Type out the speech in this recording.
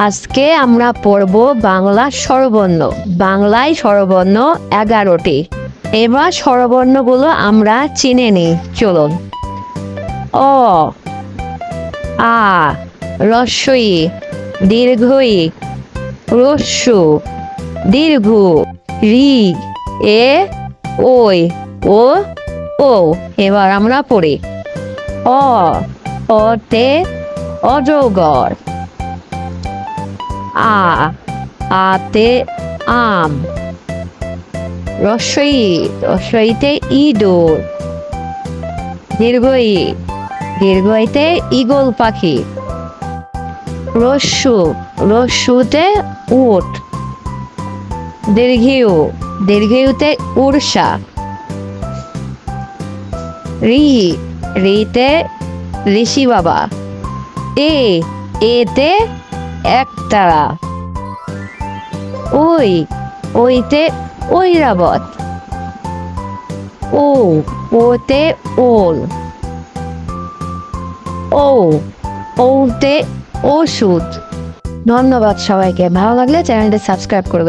আজকে আমরা পড়ব বাংলা স্বরবর্ণ। বাংলায় স্বরবর্ণ এগারোটি। এবার স্বরবর্ণগুলো আমরা চিনে নিই। চলুন। অ, আ রস্বই দীর্ঘই, রস্যু, দীর্ঘ, রি, এ, ওই, ও ও। এবার আমরা পড়ি। অ, অতে, অজগর। আ আতে আম। রস্বই রস্বইতে ইঁদুর। দীর্ঘই দীর্ঘইতে ঈগল পাখি। রস্যু রস্যুতে উট। দীর্ঘিউ দীর্ঘিউতে উড়সা। রি রিতে ঋষি বাবা। এ এতে একতারা ওই, ওইতে ঐরাবত। ও, ওতে ওল। ও, ওতে ওষুধ। ধন্যবাদ সবাইকে। ভালো লাগলে চ্যানেলটি সাবস্ক্রাইব করবে